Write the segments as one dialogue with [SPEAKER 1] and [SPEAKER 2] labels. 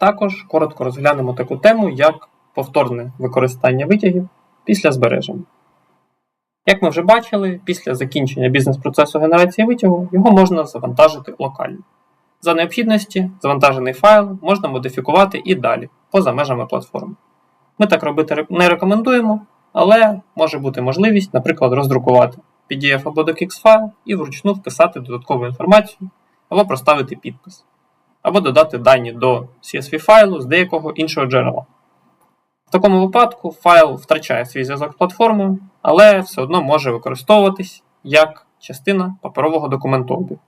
[SPEAKER 1] Також коротко розглянемо таку тему, як повторне використання витягів після збереження. Як ми вже бачили, після закінчення бізнес-процесу генерації витягу його можна завантажити локально. За необхідності, завантажений файл можна модифікувати і далі, поза межами платформи. Ми так робити не рекомендуємо, але може бути можливість, наприклад, роздрукувати PDF або docx файл і вручну вписати додаткову інформацію або проставити підпис, або додати дані до CSV файлу з деякого іншого джерела. В такому випадку файл втрачає свій зв'язок з платформою, але все одно може використовуватись як частина паперового документообігу.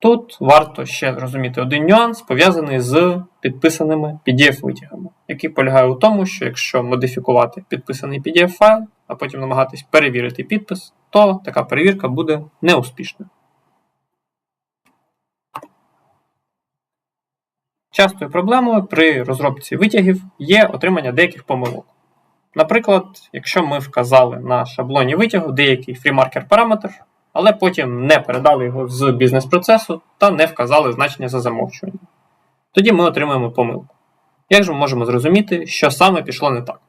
[SPEAKER 1] Тут варто ще розуміти один нюанс, пов'язаний з підписаними PDF-витягами, який полягає у тому, що якщо модифікувати підписаний PDF-файл, а потім намагатись перевірити підпис, то така перевірка буде неуспішною. Частою проблемою при розробці витягів є отримання деяких помилок. Наприклад, якщо ми вказали на шаблоні витягу деякий фрімаркер параметр, але потім не передали його з бізнес-процесу та не вказали значення за замовчуванням. Тоді ми отримаємо помилку. Як же ми можемо зрозуміти, що саме пішло не так?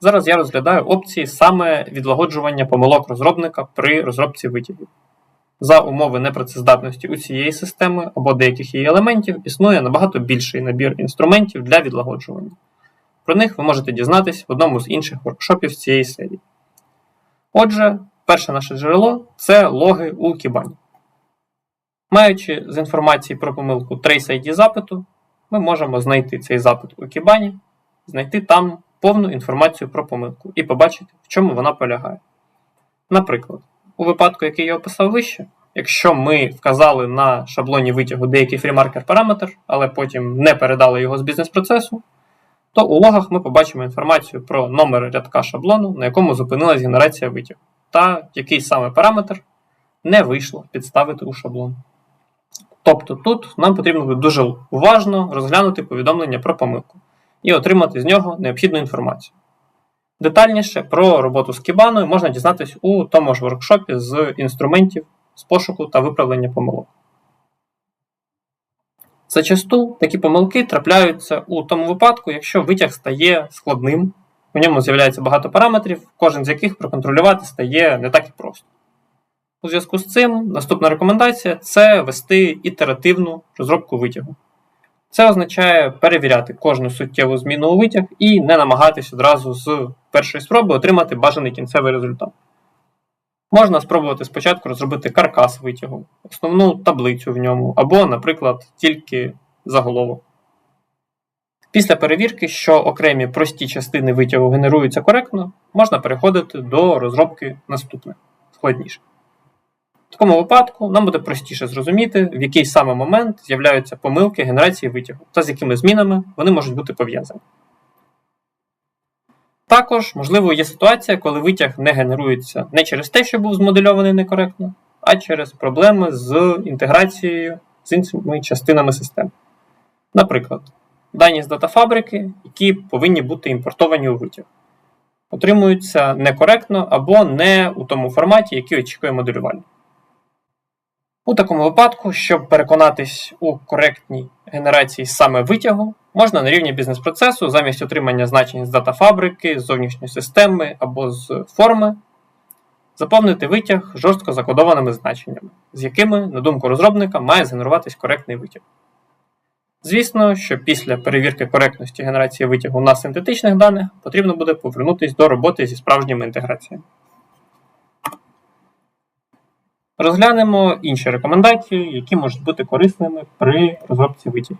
[SPEAKER 1] Зараз я розглядаю опції саме відлагоджування помилок розробника при розробці витягів. За умови непрацездатності усієї системи або деяких її елементів існує набагато більший набір інструментів для відлагоджування. Про них ви можете дізнатись в одному з інших воркшопів цієї серії. Отже, перше наше джерело це логи у Kibana. Маючи з інформації про помилку Trace ID запиту, ми можемо знайти цей запит у Kibana, знайти там повну інформацію про помилку і побачити, в чому вона полягає. Наприклад, у випадку, який я описав вище, якщо ми вказали на шаблоні витягу деякий фрімаркер параметр, але потім не передали його з бізнес-процесу, то у логах ми побачимо інформацію про номер рядка шаблону, на якому зупинилась генерація витягу, та який саме параметр не вийшло підставити у шаблон. Тобто тут нам потрібно буде дуже уважно розглянути повідомлення про помилку і отримати з нього необхідну інформацію. Детальніше про роботу з кібаною можна дізнатися у тому ж воркшопі з інструментів з пошуку та виправлення помилок. Зачасту такі помилки трапляються у тому випадку, якщо витяг стає складним, у ньому з'являється багато параметрів, кожен з яких проконтролювати стає не так і просто. У зв'язку з цим наступна рекомендація це вести ітеративну розробку витягу. Це означає перевіряти кожну суттєву зміну у витяг і не намагатись одразу з першої спроби отримати бажаний кінцевий результат. Можна спробувати спочатку розробити каркас витягу, основну таблицю в ньому, або, наприклад, тільки заголовок. Після перевірки, що окремі прості частини витягу генеруються коректно, можна переходити до розробки наступних, складніше. В такому випадку нам буде простіше зрозуміти, в який саме момент з'являються помилки генерації витягу та з якими змінами вони можуть бути пов'язані. Також, можливо, є ситуація, коли витяг не генерується не через те, що був змодельований некоректно, а через проблеми з інтеграцією з іншими частинами системи. Наприклад, дані з датафабрики, які повинні бути імпортовані у витяг, отримуються некоректно або не у тому форматі, який очікує моделювальник. У такому випадку, щоб переконатись у коректній генерації саме витягу, можна на рівні бізнес-процесу замість отримання значень з датафабрики, з зовнішньої системи або з форми, заповнити витяг жорстко закодованими значеннями, з якими, на думку розробника, має згенеруватись коректний витяг. Звісно, що після перевірки коректності генерації витягу на синтетичних даних потрібно буде повернутися до роботи зі справжніми інтеграціями. Розглянемо інші рекомендації, які можуть бути корисними при розробці витягів.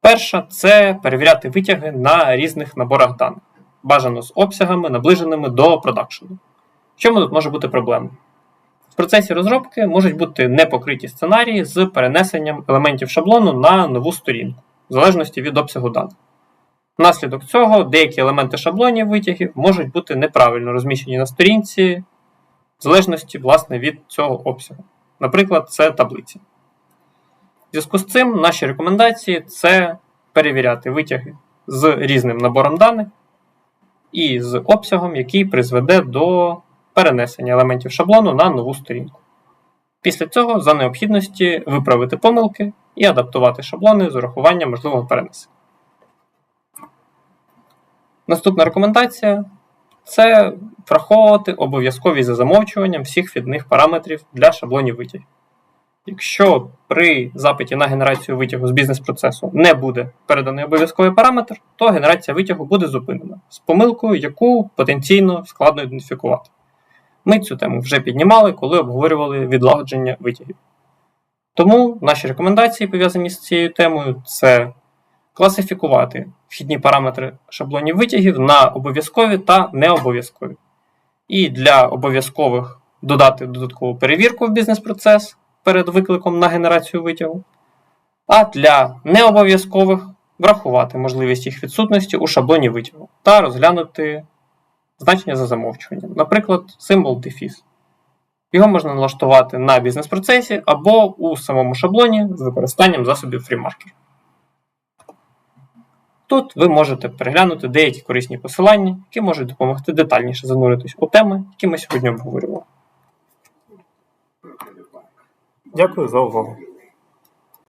[SPEAKER 1] Перша це перевіряти витяги на різних наборах даних, бажано з обсягами, наближеними до продакшену. В чому тут може бути проблема? В процесі розробки можуть бути непокриті сценарії з перенесенням елементів шаблону на нову сторінку, в залежності від обсягу даних. Внаслідок цього деякі елементи шаблонів витягів можуть бути неправильно розміщені на сторінці, в залежності власне, від цього обсягу. Наприклад, це таблиці. В зв'язку з цим наші рекомендації це перевіряти витяги з різним набором даних і з обсягом, який призведе до перенесення елементів шаблону на нову сторінку. Після цього за необхідності виправити помилки і адаптувати шаблони з урахуванням можливого перенесення. Наступна рекомендація це враховувати обов'язковість за замовчуванням всіх вхідних параметрів для шаблонів витягів. Якщо при запиті на генерацію витягу з бізнес-процесу не буде переданий обов'язковий параметр, то генерація витягу буде зупинена з помилкою, яку потенційно складно ідентифікувати. Ми цю тему вже піднімали, коли обговорювали відлагодження витягів. Тому наші рекомендації, пов'язані з цією темою, це класифікувати вхідні параметри шаблонів витягів на обов'язкові та необов'язкові. І для обов'язкових додати додаткову перевірку в бізнес-процес перед викликом на генерацію витягу, а для необов'язкових врахувати можливість їх відсутності у шаблоні витягу та розглянути значення за замовчуванням, наприклад, символ дефіс. Його можна налаштувати на бізнес-процесі або у самому шаблоні з використанням засобів FreeMarker. Тут ви можете переглянути деякі корисні посилання, які можуть допомогти детальніше зануритись у теми, які ми сьогодні обговорювали.
[SPEAKER 2] Дякую за увагу.